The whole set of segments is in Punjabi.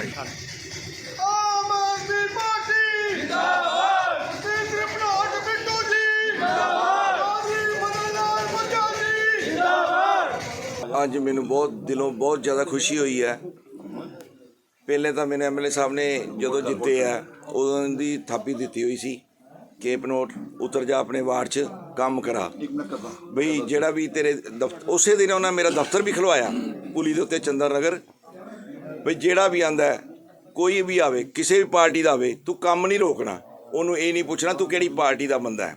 ਭਾਈ। ਆਮ ਆਦਮੀ ਪਾਰਟੀ। ਜਿੰਦਾਬਾਦ ਕੇਂਦਰ ਭਨੋਟ ਬਿੱਟੂ ਜੀ। ਜਿੰਦਾਬਾਦ ਆਦਮੀ ਮਦਨ ਲਾਲ ਮੰਗਾ ਜੀ। ਅੱਜ ਮੈਨੂੰ ਬਹੁਤ ਦਿਲੋਂ ਬਹੁਤ ਜ਼ਿਆਦਾ ਖੁਸ਼ੀ ਹੋਈ ਹੈ। ਪਹਿਲੇ ਤਾਂ ਮੇਰੇ ਐਮਐਲਏ ਸਾਹਿਬ ਨੇ ਜਦੋਂ ਜਿੱਤੇ ਆ ਉਦੋਂ ਦੀ ਥਾਪੀ ਦਿੱਤੀ ਹੋਈ ਸੀ ਕਿ ਪਨੋਟ ਉਤਰ ਜਾ ਆਪਣੇ ਵਾਰਡ 'ਚ ਕੰਮ ਕਰਾ। ਬਈ ਜਿਹੜਾ ਵੀ ਤੇਰੇ ਦਫ਼ਤਰ ਉਸੇ ਦਿਨ ਉਹਨਾਂ ਮੇਰਾ ਦਫ਼ਤਰ ਵੀ ਖਲਵਾਇਆ ਪੁਲੀ ਦੇ ਉੱਤੇ ਚੰਦਰ ਨਗਰ। ਵੀ ਜਿਹੜਾ ਵੀ ਆਂਦਾ ਕੋਈ ਵੀ ਆਵੇ, ਕਿਸੇ ਵੀ ਪਾਰਟੀ ਦਾ ਆਵੇ, ਤੂੰ ਕੰਮ ਨਹੀਂ ਰੋਕਣਾ। ਉਹਨੂੰ ਇਹ ਨਹੀਂ ਪੁੱਛਣਾ ਤੂੰ ਕਿਹੜੀ ਪਾਰਟੀ ਦਾ ਬੰਦਾ ਹੈ।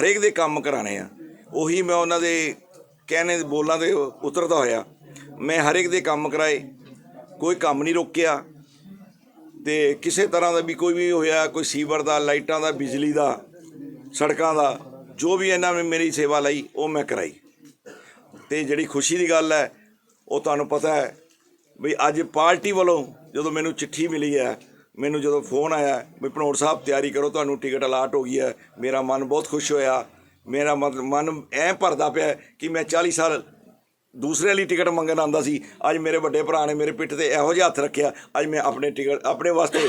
ਹਰੇਕ ਦੇ ਕੰਮ ਕਰਾਣੇ ਆ। ਉਹੀ ਮੈਂ ਉਹਨਾਂ ਦੇ ਕਹਿਣੇ ਬੋਲਾਂ ਤੇ ਉਤਰਦਾ ਹੋਇਆ। ਮੈਂ ਹਰੇਕ ਦੇ ਕੰਮ ਕਰਾਏ। ਕੋਈ ਕੰਮ ਨਹੀਂ ਰੋਕਿਆ। ਤੇ ਕਿਸੇ ਤਰ੍ਹਾਂ ਦਾ ਵੀ ਕੋਈ ਵੀ ਹੋਇਆ, ਕੋਈ ਸੀਵਰ ਦਾ, ਲਾਈਟਾਂ ਦਾ, ਬਿਜਲੀ ਦਾ, ਸੜਕਾਂ ਦਾ, ਜੋ ਵੀ ਇਹਨਾਂ ਨੇ ਮੇਰੀ ਸੇਵਾ ਲਈ, ਉਹ ਮੈਂ ਕਰਾਈ। ਤੇ ਜਿਹੜੀ ਖੁਸ਼ੀ ਦੀ ਗੱਲ ਹੈ, ਉਹ ਤੁਹਾਨੂੰ ਪਤਾ ਹੈ ਵੀ ਅੱਜ ਪਾਰਟੀ ਵੱਲੋਂ ਜਦੋਂ ਮੈਨੂੰ ਚਿੱਠੀ ਮਿਲੀ ਹੈ ਮੈਨੂੰ ਜਦੋਂ ਫੋਨ ਆਇਆ ਵੀ ਭਨੋਟ ਸਾਹਿਬ ਤਿਆਰੀ ਕਰੋ ਤੁਹਾਨੂੰ ਟਿਕਟ ਅਲਾਟ ਹੋ ਗਈ ਹੈ। ਮੇਰਾ ਮਨ ਬਹੁਤ ਖੁਸ਼ ਹੋਇਆ। ਮੇਰਾ ਮਨ ਮਨ ਐਂ ਭਰਦਾ ਪਿਆ ਕਿ ਮੈਂ 40 ਸਾਲ ਦੂਸਰੇ ਲਈ ਟਿਕਟ ਮੰਗਣ ਆਂਦਾ ਸੀ। ਅੱਜ ਮੇਰੇ ਵੱਡੇ ਭਰਾ ਨੇ ਮੇਰੇ ਪਿੱਠ ਤੇ ਇਹੋ ਜਿਹਾ ਹੱਥ ਰੱਖਿਆ। ਅੱਜ ਮੈਂ ਆਪਣੇ ਟਿਕਟ ਆਪਣੇ ਵਾਸਤੇ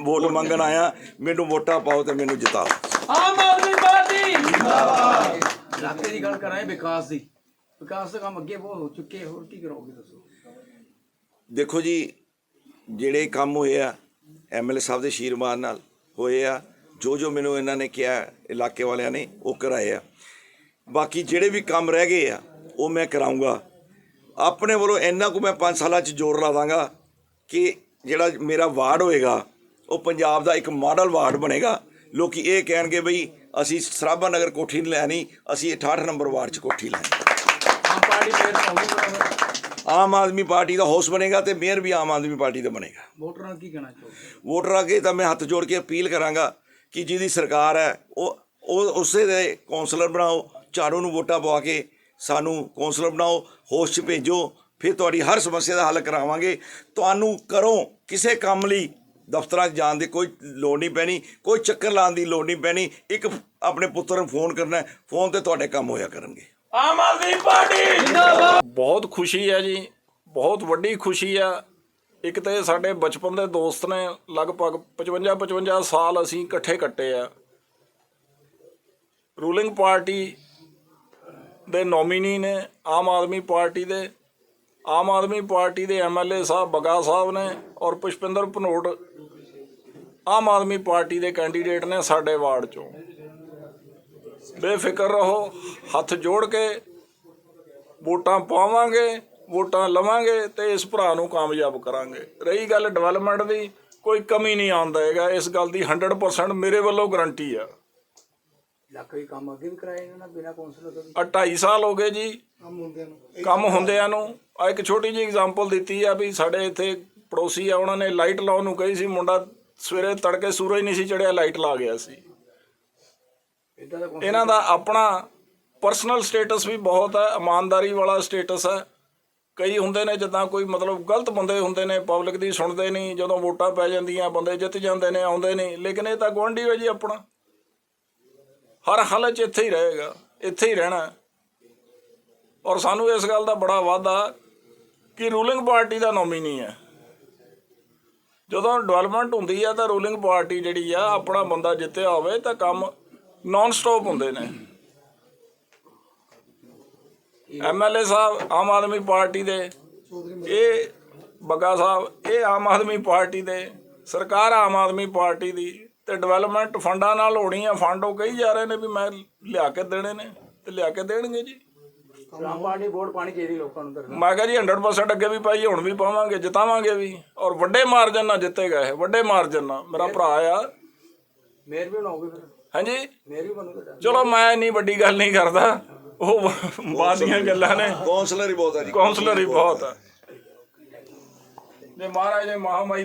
ਵੋਟ ਮੰਗਣ ਆਇਆ। ਮੈਨੂੰ ਵੋਟਾਂ ਪਾਓ ਤੇ ਮੈਨੂੰ ਜਿਤਾਓ। ਆਮ ਆਦਮੀ ਪਾਰਟੀ! ਜਿੰਦਾਬਾਦ। ਇਲਾਕੇ ਦੀ ਗੱਲ ਕਰਾਂ ਵਿਕਾਸ ਦੀ। ਵਿਕਾਸ ਦਾ ਕੰਮ ਅੱਗੇ ਬਹੁਤ ਹੋ ਚੁੱਕੇ ਹੋਰ ਕੀ ਕਰੋਗੇ ਦੱਸੋ? ਦੇਖੋ ਜੀ, ਜਿਹੜੇ ਕੰਮ ਹੋਏ ਆ ਐਮਐਲਏ ਸਾਹਿਬ ਦੇ ਸ਼ੀਰਮਾਨ ਨਾਲ ਹੋਏ ਆ, ਜੋ ਜੋ ਮੈਨੂੰ ਇਹਨਾਂ ਨੇ ਕਿਹਾ, ਇਲਾਕੇ ਵਾਲਿਆਂ ਨੇ, ਉਹ ਕਰਾਏ ਆ। ਬਾਕੀ ਜਿਹੜੇ ਵੀ ਕੰਮ ਰਹਿ ਗਏ ਆ, ਉਹ ਮੈਂ ਕਰਾਉਂਗਾ ਆਪਣੇ ਵੱਲੋਂ ਇੰਨਾ ਕੁ ਮੈਂ 5 ਸਾਲਾਂ 'ਚ ਜ਼ੋਰ ਲਾ ਦਾਂਗਾ ਕਿ ਜਿਹੜਾ ਮੇਰਾ ਵਾਰਡ ਹੋਏਗਾ, ਉਹ ਪੰਜਾਬ ਦਾ ਇੱਕ ਮਾਡਲ ਵਾਰਡ ਬਣੇਗਾ। ਲੋਕੀ ਇਹ ਕਹਿਣਗੇ ਬਈ, ਅਸੀਂ ਸਰਾਭਾ ਨਗਰ ਕੋਠੀ ਨਹੀਂ ਲੈਣੀ, ਅਸੀਂ 68 ਨੰਬਰ ਵਾਰਡ 'ਚ ਕੋਠੀ ਲੈਣੀ। ਆਮ ਪਾਰਟੀ ਫੇਰ ਆਮ ਆਦਮੀ ਪਾਰਟੀ ਦਾ ਹਾਊਸ ਬਣੇਗਾ ਤੇ ਮੇਅਰ ਵੀ ਆਮ ਆਦਮੀ ਪਾਰਟੀ ਦਾ ਬਣੇਗਾ। ਵੋਟਰਾਂ ਨੂੰ ਕੀ ਕਹਿਣਾ ਚਾਹੋਗੇ? ਵੋਟਰ ਅੱਗੇ ਤਾਂ ਮੈਂ ਹੱਥ ਜੋੜ ਕੇ ਅਪੀਲ ਕਰਾਂਗਾ ਕਿ ਜਿਹਦੀ ਸਰਕਾਰ ਹੈ ਉਹ ਉਹ ਉਸੇ ਦੇ ਕੌਂਸਲਰ ਬਣਾਓ ਝਾੜੂ ਨੂੰ ਵੋਟਾਂ ਪਵਾ ਕੇ ਸਾਨੂੰ ਕੌਂਸਲਰ ਬਣਾਓ ਹੋਸ਼ 'ਚ ਭੇਜੋ ਫਿਰ ਤੁਹਾਡੀ ਹਰ ਸਮੱਸਿਆ ਦਾ ਹੱਲ ਕਰਾਵਾਂਗੇ। ਤੁਹਾਨੂੰ ਕਰੋ ਕਿਸੇ ਕੰਮ ਲਈ ਦਫ਼ਤਰਾਂ 'ਚ ਜਾਣ ਦੀ ਕੋਈ ਲੋੜ ਨਹੀਂ ਪੈਣੀ ਕੋਈ ਚੱਕਰ ਲਾਉਣ ਦੀ ਲੋੜ ਨਹੀਂ ਪੈਣੀ। ਇੱਕ ਆਪਣੇ ਪੁੱਤਰ ਨੂੰ ਫੋਨ ਕਰਨਾ ਫੋਨ ਤੇ ਤੁਹਾਡੇ ਕੰਮ ਹੋਇਆ ਕਰਨਗੇ। ਆਮ ਆਦਮੀ ਪਾਰਟੀ। ਜਿੰਦਾਬਾਦ। ਬਹੁਤ ਖੁਸ਼ੀ ਹੈ ਜੀ ਬਹੁਤ ਵੱਡੀ ਖੁਸ਼ੀ ਆ। ਇੱਕ ਤਾਂ ਸਾਡੇ ਬਚਪਨ ਦੇ ਦੋਸਤ ਨੇ ਲਗਭਗ 55 55 ਸਾਲ ਅਸੀਂ ਇਕੱਠੇ ਕੱਟੇ ਆ। ਰੂਲਿੰਗ ਪਾਰਟੀ ਦੇ ਨੋਮੀਨੀ ਨੇ ਆਮ ਆਦਮੀ ਪਾਰਟੀ ਦੇ ਆਮ ਆਦਮੀ ਪਾਰਟੀ ਦੇ ਐਮਐਲਏ ਸਾਹਿਬ ਬਗਾ ਸਾਹਿਬ ਨੇ ਔਰ ਪੁਸ਼ਪਿੰਦਰ ਭਨੋਟ ਆਮ ਆਦਮੀ ਪਾਰਟੀ ਦੇ ਕੈਂਡੀਡੇਟ ਨੇ ਸਾਡੇ ਵਾਰਡ ਚੋਂ। ਬੇਫਿਕਰ ਰਹੋ ਹੱਥ ਜੋੜ ਕੇ ਵੋਟਾਂ ਪਾਵਾਂਗੇ ਵੋਟਾਂ ਲਵਾਂਗੇ ਤੇ ਇਸ ਭਰਾ ਨੂੰ ਕਾਮਯਾਬ ਕਰਾਂਗੇ। ਰਹੀ ਗੱਲ ਡਿਵੈਲਪਮੈਂਟ ਦੀ ਕੋਈ ਕਮੀ ਨਹੀਂ ਆਉਂਦਾ ਹੈਗਾ। ਇਸ ਗੱਲ ਦੀ 100% ਮੇਰੇ ਵੱਲੋਂ ਗਰੰਟੀ ਆ। ਦੇ ਕੰਮ ਅੱਗੇ ਵੀ ਕਰਾਏ ਇਹਨਾਂ ਬਿਨਾਂ ਕੌਂਸਲਰ ਤੋਂ ਆ 2.5 ਸਾਲ ਹੋ ਗਏ ਜੀ। ਕੰਮ ਹੁੰਦਿਆਂ ਨੂੰ। ਆ ਇੱਕ ਛੋਟੀ ਜਿਹੀ ਐਗਜ਼ਾਮਪਲ ਦਿੱਤੀ ਆ ਵੀ ਸਾਡੇ ਇੱਥੇ ਪੜੋਸੀ ਆ ਉਹਨਾਂ ਨੇ ਲਾਈਟ ਲਾਉਣ ਨੂੰ ਕਹੀ ਸੀ ਮੁੰਡਾ ਸਵੇਰੇ ਤੜਕੇ ਸੂਰਜ ਨਹੀਂ ਸੀ ਚੜਿਆ ਲਾਈਟ ਲਾ ਗਿਆ ਸੀ। ਇਹਨਾਂ ਦਾ ਆਪਣਾ ਪਰਸਨਲ ਸਟੇਟਸ ਵੀ ਬਹੁਤ ਹੈ ਇਮਾਨਦਾਰੀ ਵਾਲਾ ਸਟੇਟਸ ਹੈ। ਕਈ ਹੁੰਦੇ ਨੇ ਜਿੱਦਾਂ ਕੋਈ ਮਤਲਬ ਗਲਤ ਬੰਦੇ ਹੁੰਦੇ ਨੇ ਪਬਲਿਕ ਦੀ ਸੁਣਦੇ ਨਹੀਂ ਜਦੋਂ ਵੋਟਾਂ ਪੈ ਜਾਂਦੀਆਂ ਬੰਦੇ ਜਿੱਤ ਜਾਂਦੇ ਨੇ ਆਉਂਦੇ ਨਹੀਂ ਲੇਕਿਨ ਇਹ ਤਾਂ ਗੁਆਂਢੀ ਹੈ ਜੀ ਆਪਣਾ। ਹਰ ਹਾਲਤ 'ਚ ਇੱਥੇ ਹੀ ਰਹੇਗਾ ਇੱਥੇ ਹੀ ਰਹਿਣਾ। ਔਰ ਸਾਨੂੰ ਇਸ ਗੱਲ ਦਾ ਬੜਾ ਵਾਅਦਾ ਕਿ ਰੂਲਿੰਗ ਪਾਰਟੀ ਦਾ ਨੋਮੀਨੀ ਹੈ। ਜਦੋਂ ਡਿਵੈਲਪਮੈਂਟ ਹੁੰਦੀ ਆ ਤਾਂ ਰੂਲਿੰਗ ਪਾਰਟੀ ਜਿਹੜੀ ਆ ਆਪਣਾ ਬੰਦਾ ਜਿੱਤਿਆ ਹੋਵੇ ਤਾਂ ਕੰਮ ਨਾਨ ਸਟਾਪ ਹੁੰਦੇ ਨੇ। ਐਮਐਲਏ ਸਾਹਿਬ ਆਮ ਆਦਮੀ ਪਾਰਟੀ ਦੇ। ਇਹ ਬੱਗਾ ਸਾਹਿਬ ਇਹ ਆਮ ਆਦਮੀ ਪਾਰਟੀ ਦੇ। ਸਰਕਾਰ ਆਮ ਆਦਮੀ ਪਾਰਟੀ ਦੀ ਤੇ ਡਿਵੈਲਪਮੈਂਟ ਫੰਡਾਂ ਨਾਲ ਹੋਣੀ ਆ ਫੰਡ ਉਹ ਕਹੀ ਜਾ ਰਹੇ ਨੇ ਵੀ ਮੈਂ ਲਿਆ ਕੇ ਦੇਣੇ ਨੇ ਤੇ ਲਿਆ ਕੇ ਦੇਣਗੇ ਜੀ। ਆਮ ਪਾਰਟੀ ਵੋਟ ਪਾਣੀ ਚਾਹੀਦੀ ਲੋਕਾਂ ਨੂੰ ਮੈਂ ਕਿਹਾ ਜੀ 100% ਅੱਗੇ ਵੀ ਪਾਈ ਹੁਣ ਵੀ ਪਾਵਾਂਗੇ ਜਿਤਾਵਾਂਗੇ ਵੀ। ਔਰ ਵੱਡੇ ਮਾਰਜਨ ਨਾਲ ਜਿੱਤੇਗਾ ਇਹ ਵੱਡੇ ਮਾਰਜਨ ਨਾਲ। ਮੇਰਾ ਭਰਾ ਆ। ਮੇਅਰ ਵੀ ਬਣਾਓਗੇ ਫਿਰ। ਹਾਂਜੀ। ਚਲੋ ਮੈਂ ਇੰਨੀ ਵੱਡੀ ਗੱਲ ਨਹੀਂ ਕਰਦਾ। ਉਹ ਬਾਅਦ ਦੀਆਂ ਗੱਲਾਂ ਨੇ। ਕੌਂਸਲਰ ਹੀ ਬਹੁਤ ਹੈ ਜੀ। ਕਾਉਂਸਲਰ ਹੀ ਬਹੁਤ ਆ। ਜੇ ਮਹਾਰਾਜ ਨੇ ਮਹਾਮਾਈ